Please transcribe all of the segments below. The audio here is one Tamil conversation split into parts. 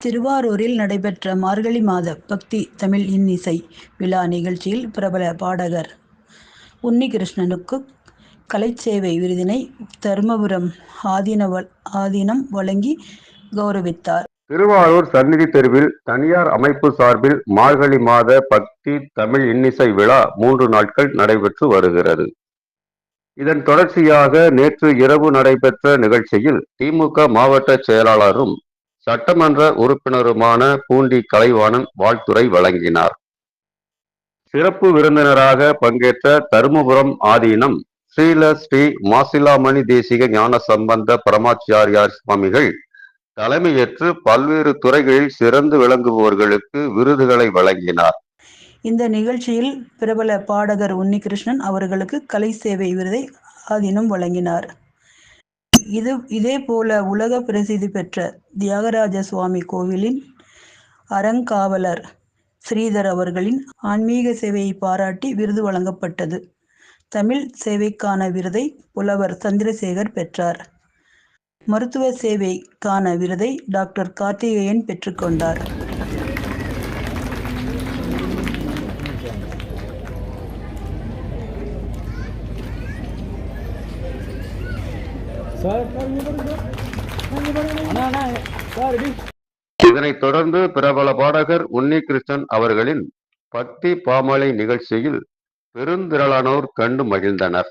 திருவாரூரில் நடைபெற்ற மார்கழி மாத பக்தி தமிழ் இன்னிசை விழா நிகழ்ச்சியில் பிரபல பாடகர் உன்னிகிருஷ்ணனுக்கு கலைச்சேவை விருதினை தருமபுரம் ஆதீன ஆதீனம் வழங்கி கௌரவித்தார். திருவாரூர் சந்நிதி தெருவில் தனியார் அமைப்பு சார்பில் மார்கழி மாத பக்தி தமிழ் இன்னிசை விழா மூன்று நாட்கள் நடைபெற்று வருகிறது. இதன் தொடர்ச்சியாக நேற்று இரவு நடைபெற்ற நிகழ்ச்சியில் திமுக மாவட்ட செயலாளரும் சட்டமன்ற உறுப்பினருமான பூண்டி கலைவாணன் வாழ்த்துரை வழங்கினார். சிறப்பு விருந்தினராக பங்கேற்ற தருமபுரம் ஆதீனம் ஸ்ரீல ஸ்ரீ மாசிலாமணி தேசிக ஞான சம்பந்த பரமாச்சாரியார் சுவாமிகள் தலைமையேற்று பல்வேறு துறைகளில் சிறந்து விளங்குபவர்களுக்கு விருதுகளை வழங்கினார். இந்த நிகழ்ச்சியில் பிரபல பாடகர் உன்னிகிருஷ்ணன் அவர்களுக்கு கலை சேவை விருதை ஆதீனம் வழங்கினார். இது இதே போல உலக பிரசித்தி பெற்ற தியாகராஜ சுவாமி கோவிலின் அறங்காவலர் ஸ்ரீதர் அவர்களின் ஆன்மீக சேவையை பாராட்டி விருது வழங்கப்பட்டது. தமிழ் சேவைக்கான விருதை புலவர் சந்திரசேகர் பெற்றார். மருத்துவ சேவைக்கான விருதை டாக்டர் கார்த்திகேயன் பெற்றுக்கொண்டார் இதனைத் தொடர்ந்து பிரபல பாடகர் உன்னிகிருஷ்ணன் அவர்களின் பக்தி பாமாலை நிகழ்ச்சியில் பெருந்திரளானோர் கண்டு மகிழ்ந்தனர்.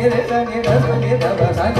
ni re sa ni re sa ni re